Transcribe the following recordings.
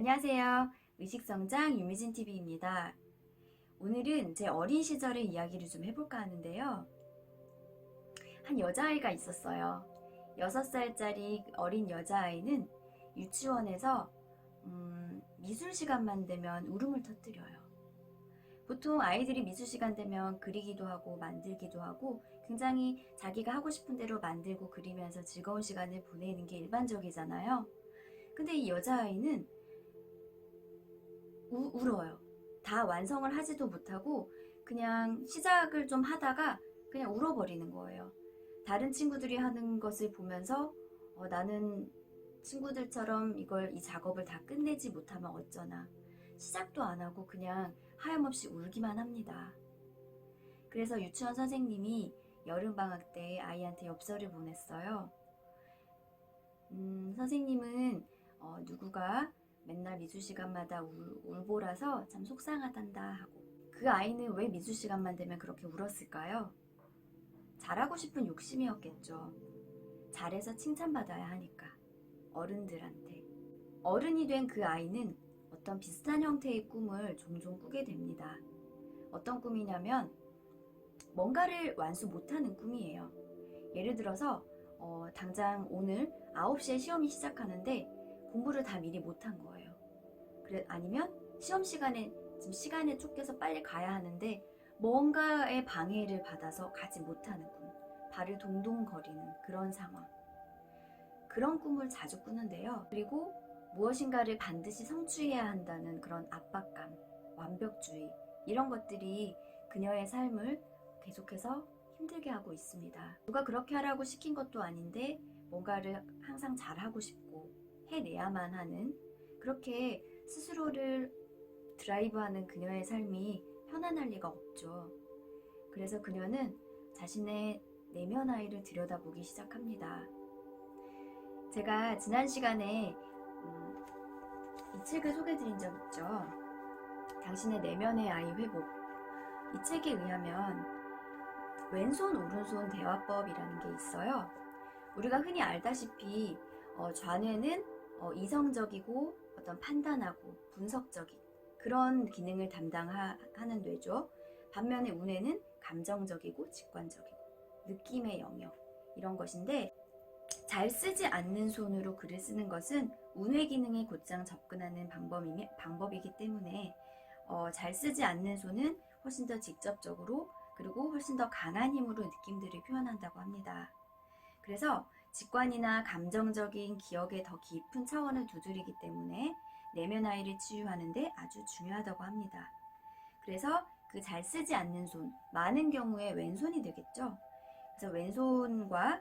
안녕하세요. 의식성장 유미진 TV입니다. 오늘은 제 어린 시절의 이야기를 좀 해볼까 하는데요. 한 여자아이가 있었어요. 6살짜리 어린 여자아이는 유치원에서 음, 미술 시간만 되면 울음을 터뜨려요. 보통 아이들이 미술 시간 되면 그리기도 하고 만들기도 하고 굉장히 자기가 하고 싶은 대로 만들고 그리면서 즐거운 시간을 보내는 게 일반적이잖아요. 근데 이 여자아이는 우, 울어요. 다 완성을 하지도 못하고 그냥 시작을 좀 하다가 그냥 울어버리는 거예요. 다른 친구들이 하는 것을 보면서 어, 나는 친구들처럼 이걸 이 작업을 다 끝내지 못하면 어쩌나 시작도 안 하고 그냥 하염없이 울기만 합니다. 그래서 유치원 선생님이 여름방학 때 아이한테 엽서를 보냈어요. 음, 선생님은 어, 누구가 맨날 미술 시간마다 울, 울보라서 참 속상하단다 하고 그 아이는 왜 미술 시간만 되면 그렇게 울었을까요? 잘하고 싶은 욕심이었겠죠. 잘해서 칭찬받아야 하니까 어른들한테 어른이 된 그 아이는 어떤 비슷한 형태의 꿈을 종종 꾸게 됩니다. 어떤 꿈이냐면 뭔가를 완수 못하는 꿈이에요. 예를 들어서 어, 당장 오늘 9시에 시험이 시작하는데 공부를 다 미리 못한 거예요. 그래, 아니면 시험 시간에 지금 시간에 쫓겨서 빨리 가야 하는데 뭔가의 방해를 받아서 가지 못하는 꿈, 발을 동동거리는 그런 상황. 그런 꿈을 자주 꾸는데요. 그리고 무엇인가를 반드시 성취해야 한다는 그런 압박감, 완벽주의, 이런 것들이 그녀의 삶을 계속해서 힘들게 하고 있습니다. 누가 그렇게 하라고 시킨 것도 아닌데 뭔가를 항상 잘하고 싶고 해내야만 하는 그렇게 스스로를 드라이브하는 그녀의 삶이 편안할 리가 없죠. 그래서 그녀는 자신의 내면 아이를 들여다보기 시작합니다. 제가 지난 시간에 음, 이 책을 소개드린 적 있죠. 당신의 내면의 아이 회복. 이 책에 의하면 왼손 오른손 대화법이라는 게 있어요. 우리가 흔히 알다시피 어, 좌뇌는 어, 이성적이고 어떤 판단하고 분석적인 그런 기능을 담당하는 뇌죠. 반면에 우뇌는 감정적이고 직관적이고 느낌의 영역 이런 것인데 잘 쓰지 않는 손으로 글을 쓰는 것은 운회 기능에 곧장 접근하는 방법이, 방법이기 때문에 어, 잘 쓰지 않는 손은 훨씬 더 직접적으로 그리고 훨씬 더 강한 힘으로 느낌들을 표현한다고 합니다. 그래서 직관이나 감정적인 기억의 더 깊은 차원을 두드리기 때문에 내면 아이를 치유하는데 아주 중요하다고 합니다. 그래서 그 잘 쓰지 않는 손, 많은 경우에 왼손이 되겠죠. 그래서 왼손과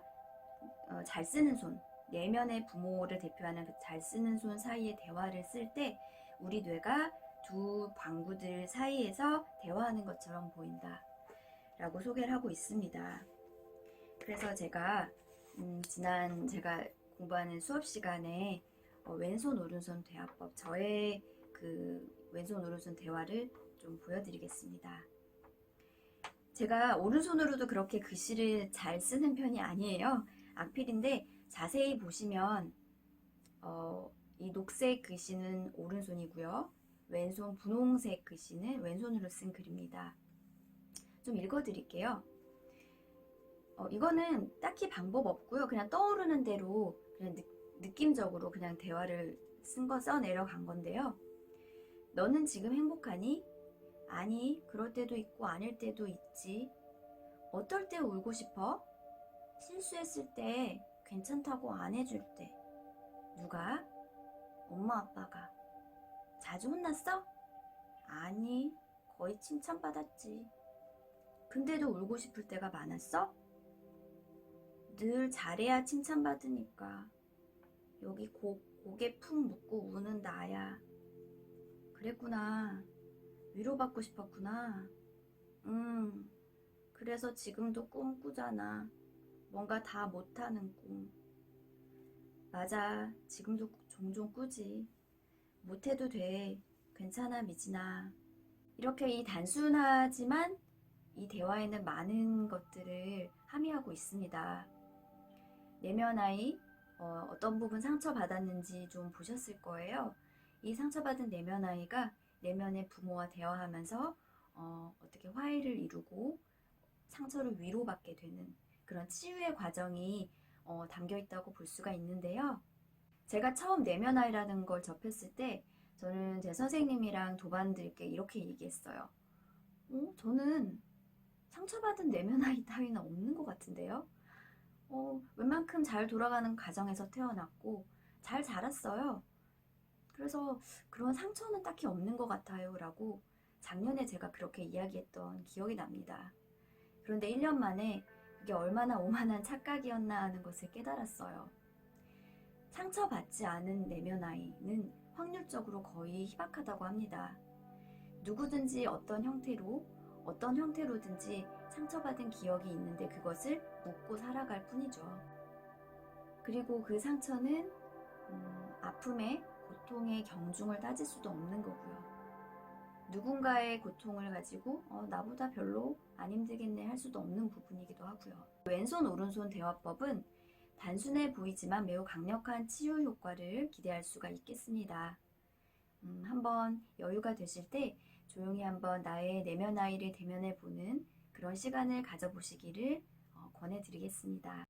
어, 잘 쓰는 손, 내면의 부모를 대표하는 그 잘 쓰는 손 사이의 대화를 쓸 때 우리 뇌가 두 방구들 사이에서 대화하는 것처럼 보인다. 라고 소개를 하고 있습니다. 그래서 제가 음, 지난 제가 공부하는 수업 시간에 어, 왼손 오른손 대화법 저의 그 왼손 오른손 대화를 좀 보여드리겠습니다. 제가 오른손으로도 그렇게 글씨를 잘 쓰는 편이 아니에요. 악필인데 자세히 보시면 어, 이 녹색 글씨는 오른손이고요. 왼손 분홍색 글씨는 왼손으로 쓴 글입니다. 좀 읽어드릴게요. 어, 이거는 딱히 방법 없고요. 그냥 떠오르는 대로 그냥 느, 느낌적으로 그냥 대화를 쓴 거 써내려간 건데요. 너는 지금 행복하니? 아니, 그럴 때도 있고 아닐 때도 있지. 어떨 때 울고 싶어? 실수했을 때 괜찮다고 안 해줄 때. 누가? 엄마 아빠가. 자주 혼났어? 아니, 거의 칭찬받았지. 근데도 울고 싶을 때가 많았어? 늘 잘해야 칭찬받으니까. 여기 고, 고개 푹 묶고 우는 나야. 그랬구나. 위로받고 싶었구나. 음, 그래서 지금도 꿈 꾸잖아. 뭔가 다 못하는 꿈. 맞아. 지금도 종종 꾸지. 못해도 돼. 괜찮아, 미진아. 이렇게 이 단순하지만 이 대화에는 많은 것들을 함의하고 있습니다. 내면 아이, 어, 떤 부분 상처받았는지 좀 보셨을 거예요. 이 상처받은 내면 아이가 내면의 부모와 대화하면서 어, 어떻게 화해를 이루고 상처를 위로받게 되는 그런 치유의 과정이 어, 담겨 있다고 볼 수가 있는데요. 제가 처음 내면 아이라는 걸 접했을 때 저는 제 선생님이랑 도반들께 이렇게 얘기했어요. 어, 저는 상처받은 내면 아이 따위는 없는 것 같은데요. 어, 웬만큼 잘 돌아가는 가정에서 태어났고 잘 자랐어요. 그래서 그런 상처는 딱히 없는 것 같아요. 라고 작년에 제가 그렇게 이야기했던 기억이 납니다. 그런데 1년 만에 이게 얼마나 오만한 착각이었나 하는 것을 깨달았어요. 상처받지 않은 내면 아이는 확률적으로 거의 희박하다고 합니다. 누구든지 어떤 형태로, 어떤 형태로든지 상처받은 기억이 있는데 그것을 묻고 살아갈 뿐이죠. 그리고 그 상처는 음, 아픔의 고통의 경중을 따질 수도 없는 거고요. 누군가의 고통을 가지고 어, 나보다 별로 안 힘들겠네 할 수도 없는 부분이기도 하고요. 왼손 오른손 대화법은 단순해 보이지만 매우 강력한 치유 효과를 기대할 수가 있겠습니다. 음, 한번 여유가 되실 때 조용히 한번 나의 내면 아이를 대면해 보는 그런 시간을 가져보시기를 어, 권해드리겠습니다.